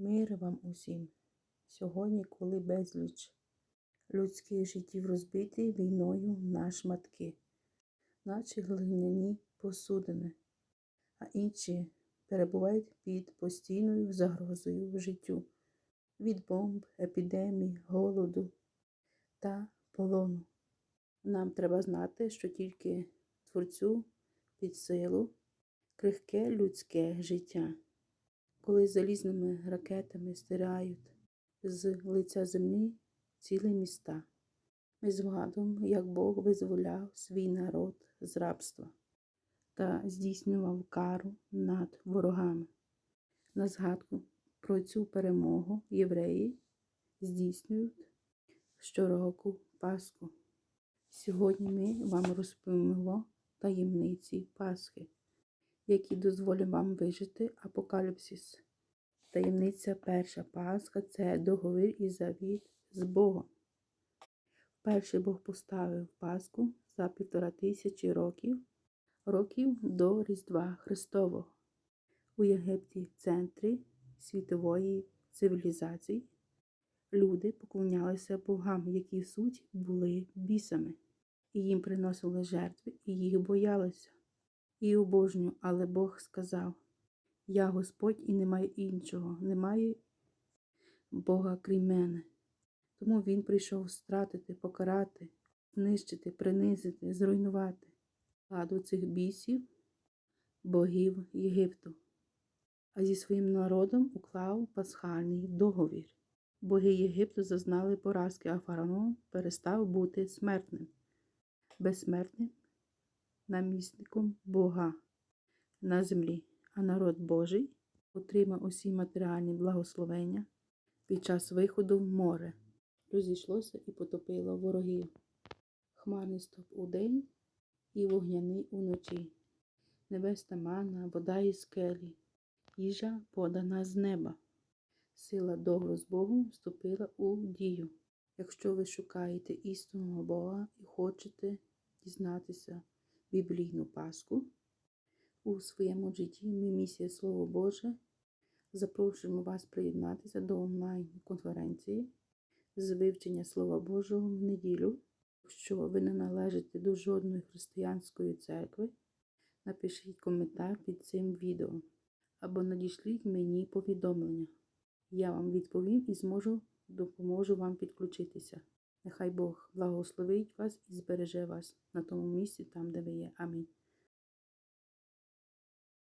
Мир вам усім. Сьогодні, коли безліч людських життів розбиті війною на шматки, наче глиняні посудини, а інші перебувають під постійною загрозою в життю від бомб, епідемій, голоду та полону. Нам треба знати, що тільки Творцю під силу крихке людське життя коли залізними ракетами стирають з лиця землі цілі міста. Ми згадуємо, як Бог визволяв свій народ з рабства та здійснював кару над ворогами. На згадку про цю перемогу євреї здійснюють щороку Пасху. Сьогодні ми вам розповімо таємниці Пасхи які дозволять вам вижити апокаліпсис. Таємниця перша Пасха це договір і завіт з Богом. Перший Бог поставив Пасху за півтора тисячі років, років до Різдва Христового. У Єгипті, в центрі світової цивілізації, люди поклонялися богам, які суть були бісами, і їм приносили жертви, і їх боялися і обожнюю, але Бог сказав: Я Господь і немає іншого, немає Бога крім мене. Тому Він прийшов стратити, покарати, знищити, принизити, зруйнувати владу цих бісів, богів Єгипту, а зі своїм народом уклав пасхальний договір. Боги Єгипту зазнали поразки, а фараон перестав бути смертним, безсмертним намісником Бога на землі, а народ Божий отримав усі матеріальні благословення під час виходу в море, розійшлося і потопило ворогів. Хмарний стоп у день і вогняний уночі, небесна мана, вода і скелі, їжа подана з неба. Сила добру з Богом вступила у дію. Якщо ви шукаєте істинного Бога і хочете дізнатися, біблійну Пасху у своєму житті. Ми місія Слово Боже. Запрошуємо вас приєднатися до онлайн-конференції з вивчення Слова Божого в неділю. Якщо ви не належите до жодної християнської церкви, напишіть коментар під цим відео або надішліть мені повідомлення. Я вам відповім і зможу допоможу вам підключитися. Нехай Бог благословить вас і збереже вас на тому місці, там, де ви є. Амінь.